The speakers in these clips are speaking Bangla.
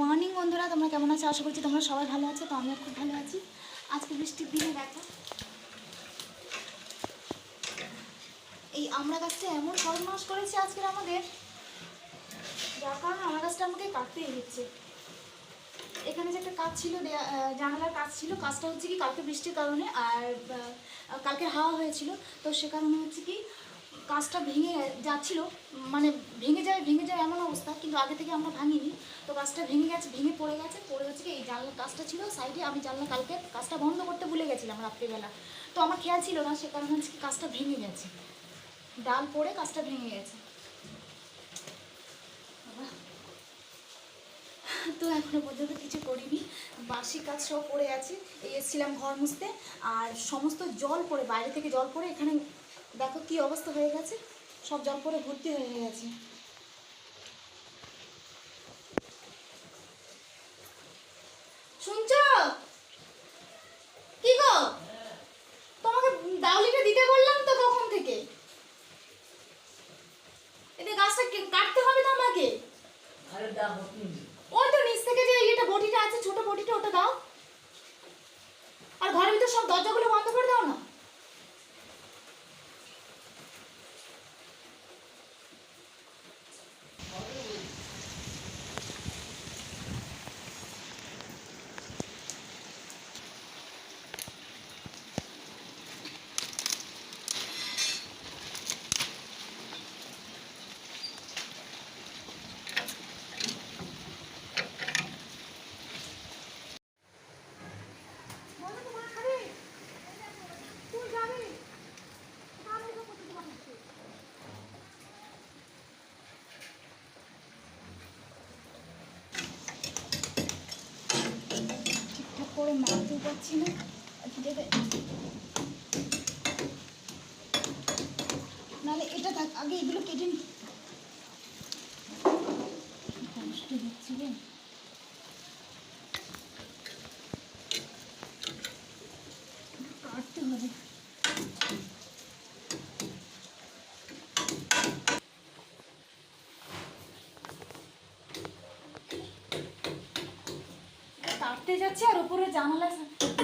মর্নিং বন্ধুরা, তোমরা কেমন আছো? আশা করছি তোমরা সবাই ভালো আছো, তো আমিও খুব ভালো আছি। আজকে বৃষ্টির দিনে দেখো। এই আমরা গাছটা এমন সর্বনাশ করেছে আজকের আমাদের, যার কারণে আমরা গাছটা আমাকে কাটতেই হচ্ছে। এখানে যে একটা কাজ ছিল জানালার কাজ ছিল, কাজটা হচ্ছে কি কালকে বৃষ্টির কারণে, আর কালকে হাওয়া হয়েছিল, তো সে কারণে হচ্ছে কি কাজটা ভেঙে যাচ্ছিল মানে ভেঙে যায় ভেঙে যায় এমন অবস্থা, কিন্তু আগে থেকে আমরা ভাঙিনি। তো কাজটা ভেঙে গেছে, ভেঙে পড়ে গেছে, পড়ে হচ্ছে কি এই জানলার কাজটা ছিল, সাইডে আমি জানলা কালকে কাজটা বন্ধ করতে ভুলে গেছিলাম রাত্রিবেলা। তো আমার খেয়াল ছিল না, সে কারণে হচ্ছে কি কাজটা ভেঙে গেছে। ডাল পড়ে কাজটা ভেঙে গেছে। তো এখনও পর্যন্ত কিছু করিনি। বাসি কাজ সব পড়ে আছে এসেছিলাম ঘর মুছতে, আর সমস্ত জল পড়ে, বাইরে থেকে জল পড়ে, এখানে দেখো কি অবস্থা হয়ে গেছে। সব জল পরে ভর্তি হয়ে গেছে শুনছো কি গো তোমাকে দাউলিটা দিতে বললাম তো কখন থেকে এতে গাছটা কে- কাটতে হবে তো আমাকে আরে দেখো তুমি ওই তো নিচ থেকে যে ইয়েটা বটিটা আছে ছোট বটিটা ওটা দাও আর ঘরের ভিতর সব দরজাগুলো বন্ধ করে দাও না মারতেও পারছি না। যেতে নাহলে এটা থাক আগে এগুলো কেটে নি কি কষ্ট হচ্ছে রে কাটতে হবে কাটতে যাচ্ছে আর উপরে জানালা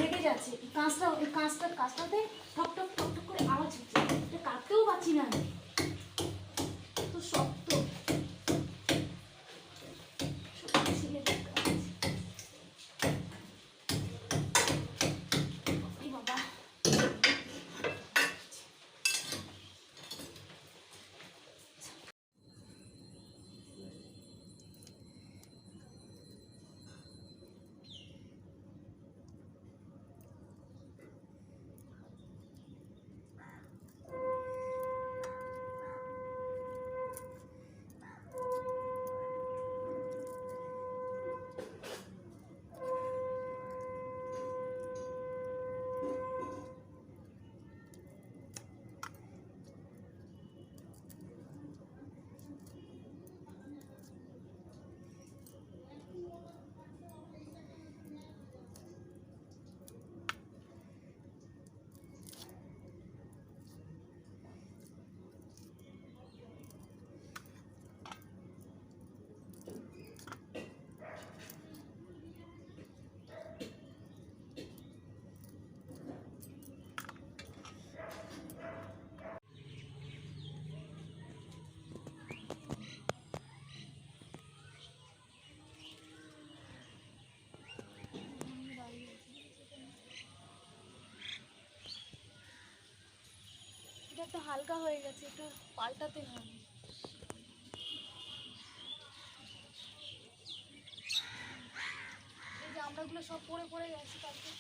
লেগে যাচ্ছে। এই কাঁচটা এই কাঁচটা, কাঁচটাতে ঠক ঠক ঠক ঠক করে আওয়াজ হচ্ছে। কাটতেও পারছি না তো শক্ত ছিলে দেখতে পাচ্ছি। এই বাবা এটা একটু হালকা হয়ে গেছে, একটু পাল্টাতে হবে। এই যে আমরাগুলো সব পড়ে পড়ে গেছে কালকে।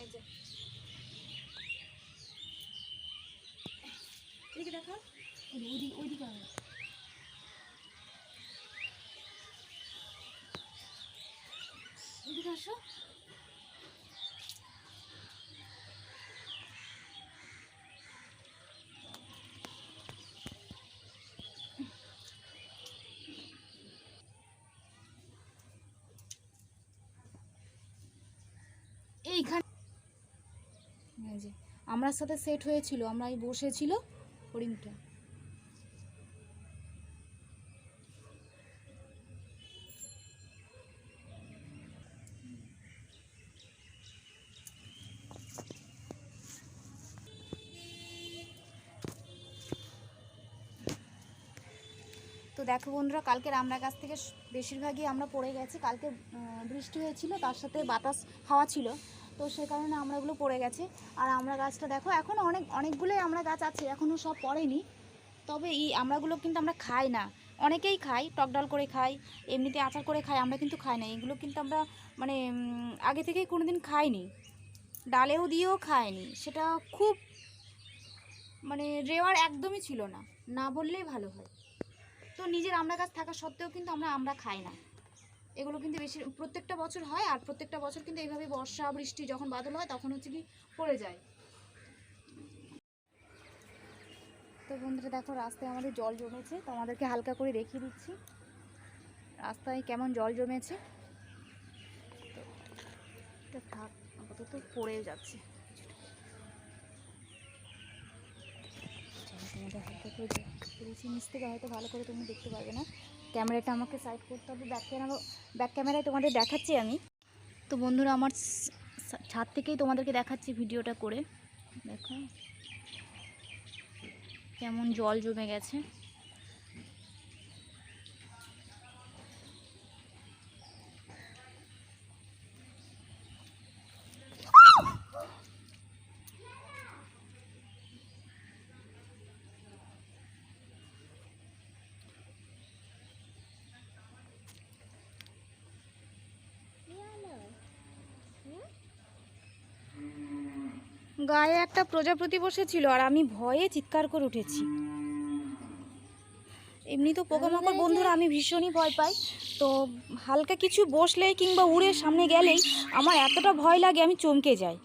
এই যে। দেখা হবে এদিকে আসো। এইখানে আমার সাথে সেট হয়েছিল আমরা বসেছিল হরিণটা। দেখো বন্ধুরা, কালকের আমরা গাছ থেকে বেশিরভাগই আমরা পড়ে গেছি। কালকে বৃষ্টি হয়েছিল, তার সাথে বাতাস হাওয়া ছিল, তো সে কারণে আমরা আমরাগুলো পড়ে গেছে। আর আমরা গাছটা দেখো এখনও অনেক, অনেকগুলোই আমরা গাছ আছে এখনও সব পড়েনি। তবে এই আমরাগুলো কিন্তু আমরা খাই না। অনেকেই খাই টকডাল করে খাই, এমনিতে আচার করে খাই, আমরা কিন্তু খাই না। এগুলো কিন্তু আমরা মানে আগে থেকেই কোনো দিন খাইনি। ডালেও দিয়েও খাইনি। সেটা খুব মানে রেওয়ার একদমই ছিল না। না বললেই ভালো হয়। তো নিজের আমরা গাছ থাকা সত্ত্বেও কিন্তু আমরা আমরা খাই না। এগুলো কিন্তু বেশি, প্রত্যেকটা বছর হয় আর প্রত্যেকটা বছর কিন্তু এইভাবে বর্ষা, বৃষ্টি যখন বাদল হয় তখন হচ্ছে কি পড়ে যায়। তো বন্ধুরা দেখো রাস্তায় আমাদের জল জমেছে, তো আমাদেরকে হালকা করে দেখিয়ে দিচ্ছি। রাস্তায় কেমন জল জমেছে? তো থাক, আপাতত পড়ে যাচ্ছে। হালকা করে দিয়েছি নিচ থেকে হয়তো ভালো করে তুমি দেখতে পারবে না। ক্যামেরাটা আমাকে সাইড করতে হবে ব্যাক ক্যামেরা ব্যাক ক্যামেরায় তোমাদের দেখাচ্ছি আমি। তো বন্ধুরা, আমার ছাদ থেকেই তোমাদেরকে দেখাচ্ছি ভিডিওটা করে। দেখো। কেমন জল জমে গেছে। গায়ে একটা প্রজাপতি বসেছিল আর আমি ভয়ে চিৎকার করে উঠেছি। এমনি তো পোকামাকড় বন্ধুরা আমি ভীষণই ভয় পাই। তো হালকা কিছু বসলেই কিংবা উড়ে সামনে গেলেই আমার এতটা ভয় লাগে আমি চমকে যাই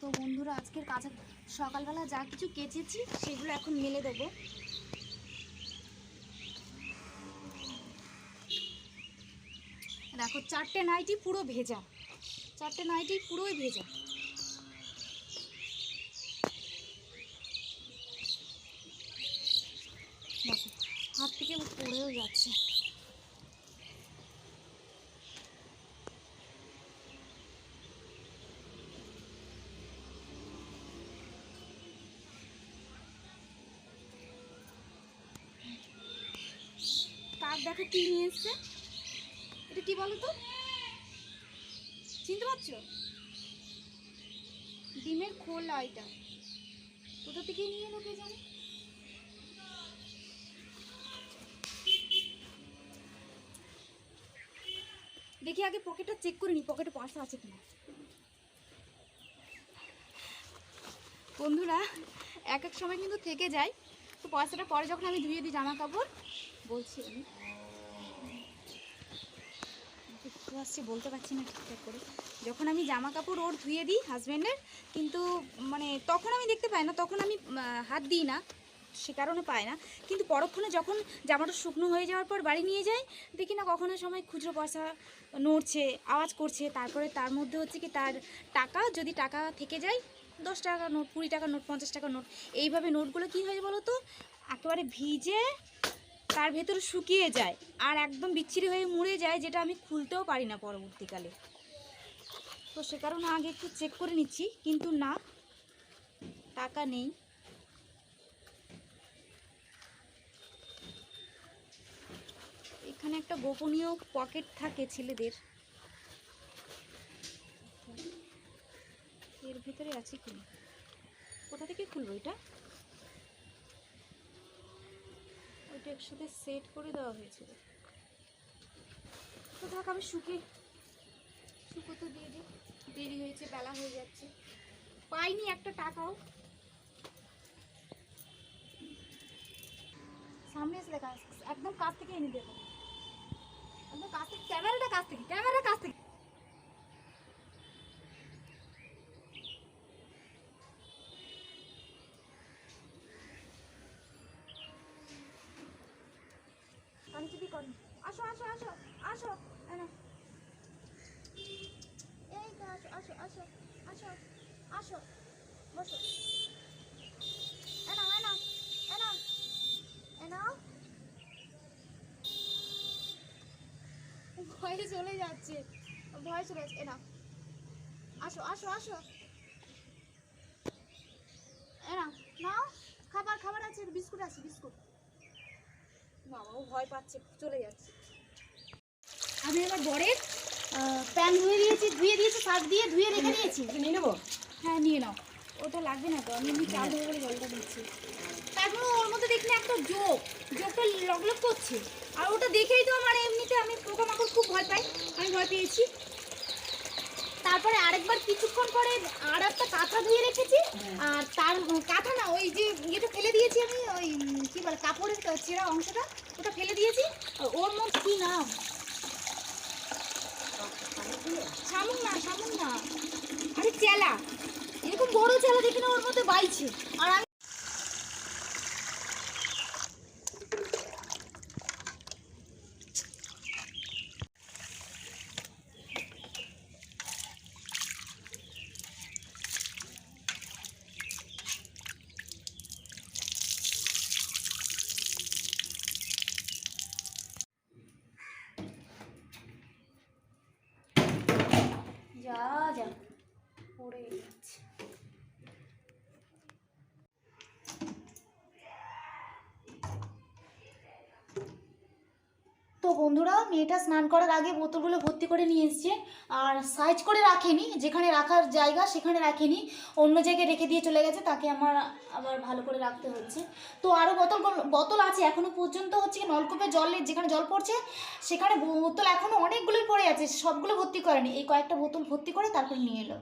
তো বন্ধুরা আজকের কাজে সকালবেলা যা কিছু কেচেছি, সেগুলো এখন মেলে দেবো। দেখো, চারটে নাইটি পুরো ভেজা। চারটে নাইটি পুরোই ভেজা। দেখো, হাত থেকে পড়েও যাচ্ছে কাক দেখো কি নিয়ে এসছে? এটা কি বলো তো? চিনতে পারছ? ডিমের খোলা এটা। কোথা থেকে নিয়ে এলো কে জানে? দেখি আগে পকেটটা চেক করে নি, পকেটে পয়সা আছে কিনা। বন্ধুরা, এক এক সময় কিন্তু থেকে যায়। তো পয়সাটা পরে যখন আমি ধুয়ে দিই জামা কাপড়, বলছি আমি। একটু আসছে, বলতে পারছি না ঠিকঠাক করে। যখন আমি জামা কাপড় ওর ধুয়ে দিই হাজব্যান্ডের কিন্তু মানে তখন আমি দেখতে পাই না, তখন আমি হাত দিই না, সে কারণে পাই না। কিন্তু পরক্ষণে যখন জামাটা শুকনো হয়ে যাওয়ার পর বাড়ি নিয়ে যাই, দেখি না কখনো সময় খুচরো পয়সা নড়ছে, আওয়াজ করছে। তারপরে তার মধ্যে হচ্ছে কি, তার টাকা, যদি টাকা থেকে যায়, দশ টাকা নোট, কুড়ি টাকা নোট, পঞ্চাশ টাকা নোট, এইভাবে নোটগুলো কী হয় বলো তো? একেবারে ভিজে তার ভেতর শুকিয়ে যায় আর একদম বিচ্ছিরি হয়ে মুড়ে যায়, যেটা আমি খুলতেও পারি না পরবর্তীকালে। তো সে কারণে আগে একটু চেক করে নিচ্ছি, কিন্তু না, টাকা নেই। এখানে একটা গোপনীয় পকেট থাকে ছেলেদের। এর ভিতরে আছে কি? কোথা থেকে খুলবো এটা? ওইটা একসাথে সেট করে দেওয়া হয়েছিল। তো থাক, আমি শুকে শুকোতে দিয়ে দেরি হয়েছে, বেলা হয়ে যাচ্ছে। পাইনি একটা টাকাও। সামনে এসে দেখা, একদম কাছ থেকে এনে দেবো। একদম কাছ থেকে, ক্যামেরাটা কাছ থেকে, ক্যামেরার কাছ থেকে আমি যদি করি আসো আসো আসো আসো এনে এই তো আসো বসো। এ নাও এ নাও এ নাও এ নাও ভয়ে চলে যাচ্ছে ভয় চলে যাচ্ছে। এ নাও আসো আসো আসো। এ নাও নাও খাবার খাবার আছে বিস্কুট আছে বিস্কুট। বাবা ও ভয় পাচ্ছে চলে যাচ্ছে। আমি এবার বরের প্যান ধুয়ে দিয়েছি ধুয়ে দিয়েছি শাক দিয়ে ধুয়ে রেখে দিয়েছি। নিয়ে নেব? হ্যাঁ নিয়ে নাও। ওটা লাগবে না তো, আমি এমনি চাল ধরে করে জলটা দিচ্ছি। তারপর ওর মধ্যে দেখলে একটা যোগ যোগটা লগলগ করছে। আর ওটা দেখেই তো আমার এমনিতে আমি পোকামাকড় খুব ভয় পাই। আমি ভয় পেয়েছি। তারপরে আরেকবার কিছুক্ষণ পরে আর একটা কাঁথা ধুয়ে রেখেছি। আর তার, কাঁথা না, ওই যে ইয়েটা ফেলে দিয়েছি আমি, ওই, কি বলে, কাপড়ের ছেঁড়া অংশটা, ওটা ফেলে দিয়েছি। ওর মধ্যে কি নাম? শামুক না শামুক না। আরে চেলা। এরকম বড় চেলা দেখি না ওর মধ্যে বাইছে। আর যা যা পড়ে যাচ্ছে তো বন্ধুরা, মেয়েটা স্নান করার আগে বোতলগুলো ভর্তি করে নিয়ে এসছে। আর সাইজ করে রাখেনি, যেখানে রাখার জায়গা সেখানে রাখেনি। অন্য জায়গায় রেখে দিয়ে চলে গেছে, তাকে আমার আবার ভালো করে রাখতে হচ্ছে। তো আরও বোতল বোতল আছে এখনও পর্যন্ত হচ্ছে কি নলকূপে জলে যেখানে জল পড়ছে, সেখানে বোতল এখনও অনেকগুলোই পড়ে আছে, সবগুলো ভর্তি করেনি। এই কয়েকটা বোতল ভর্তি করে তারপর নিয়ে এলো।